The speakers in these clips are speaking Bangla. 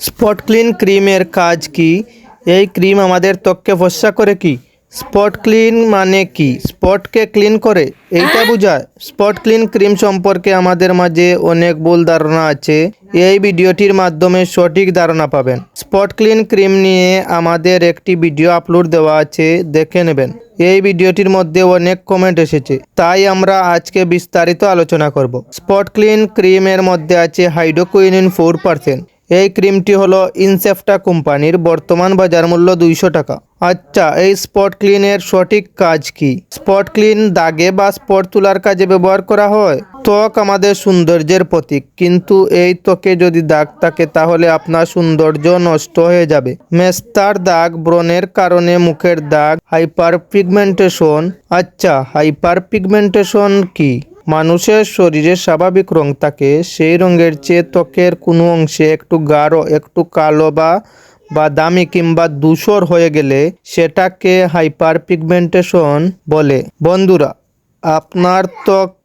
স্পট ক্লিন ক্রিমের কাজ কি? এই ক্রিম আমাদের ত্বককে ফর্সা করে কি? স্পট ক্লিন মানে কি? স্পটকে ক্লিন করে? এইটা বোঝায়। স্পট ক্লিন ক্রিম সম্পর্কে আমাদের মাঝে অনেক ভুল ধারণা আছে। এই ভিডিওটির মাধ্যমে সঠিক ধারণা পাবেন। স্পট ক্লিন ক্রিম নিয়ে আমাদের একটি ভিডিও আপলোড দেওয়া আছে দেখে নেবেন। এই ভিডিওটির মধ্যে অনেক কমেন্ট এসেছে। তাই আমরা আজকে বিস্তারিত আলোচনা করব। স্পট ক্লিন ক্রিমের মধ্যে আছে হাইড্রোকুইনিন ফোর পার্সেন্ট। এই ক্রিমটি হলো ইনসেফটা কোম্পানির বর্তমান বাজার মূল্য দুইশো টাকা। আচ্ছা এই স্পট ক্লিনের সঠিক কাজ কি? স্পট ক্লিন দাগে বা স্পট তোলার কাজে ব্যবহার করা হয়? ত্বক আমাদের সৌন্দর্যের প্রতীক, কিন্তু এই ত্বকে যদি দাগ থাকে তাহলে আপনার সৌন্দর্য নষ্ট হয়ে যাবে। মেস্তার দাগ ব্রণের কারণে মুখের দাগ হাইপার পিগমেন্টেশন আচ্ছা হাইপার পিগমেন্টেশন কি? মানুষের শরীরে স্বাভাবিক রং থাকে, সেই রঙের চেয়ে ত্বকের কোনো অংশে একটু গাঢ়, একটু কালো বা বা দামি কিংবা ধূসর হয়ে গেলে সেটাকে হাইপার পিগমেন্টেশন বলে। বন্ধুরা, আপনার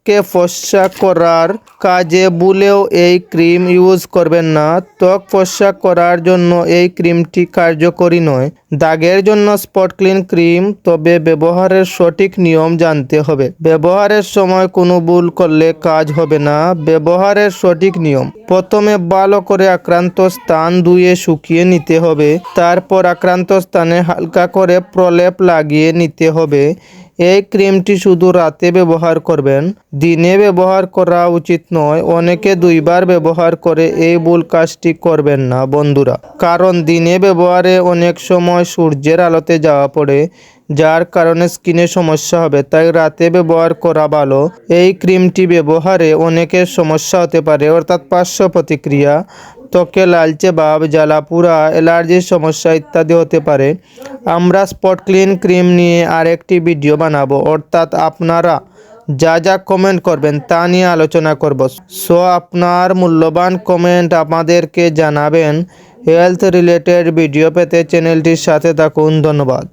ত্বককে ফর্সা করার কাজে ভুলেও এই ক্রিম ইউজ করবেন না। ত্বক ফর্সা করার জন্য এই ক্রিমটি কার্যকরী নয়। দাগের জন্য স্পট ক্লিন ক্রিম, তবে ব্যবহারের সঠিক নিয়ম জানতে হবে। ব্যবহারের সময় কোনো ভুল করলে কাজ হবে না। ব্যবহারের সঠিক নিয়ম। প্রথমে ভালো করে আক্রান্ত স্থান ধুয়ে শুকিয়ে নিতে হবে। তারপর আক্রান্ত স্থানে হালকা করে প্রলেপ লাগিয়ে নিতে হবে। এই ক্রিমটি শুধু রাতে ব্যবহার করবেন, দিনে ব্যবহার করা উচিত নয়, অনেকে দুইবার ব্যবহার করে এই বুল কাজটি করবেন না, বন্ধুরা। কারণ দিনে ব্যবহারে অনেক সময় সূর্যের আলোতে যাওয়া পড়ে যার কারণে স্কিনে সমস্যা হবে, তাই রাতে ব্যবহার করা ভালো। এই ক্রিমটি ব্যবহারে অনেকের সমস্যা হতে পারে, অর্থাৎ পার্শ্ব প্রতিক্রিয়া, ত্বকে লালচে ভাব, জ্বালাপুরা, অ্যালার্জির সমস্যা ইত্যাদি হতে পারে। আমরা স্পট ক্লিন ক্রিম নিয়ে আরেকটি ভিডিও বানাবো, অর্থাৎ আপনারা যা যা কমেন্ট করবেন তা নিয়ে আলোচনা করব। সো আপনার মূল্যবান কমেন্ট আমাদেরকে জানাবেন। হেলথ রিলেটেড ভিডিও পেতে চ্যানেলটির সাথে থাকুন, ধন্যবাদ।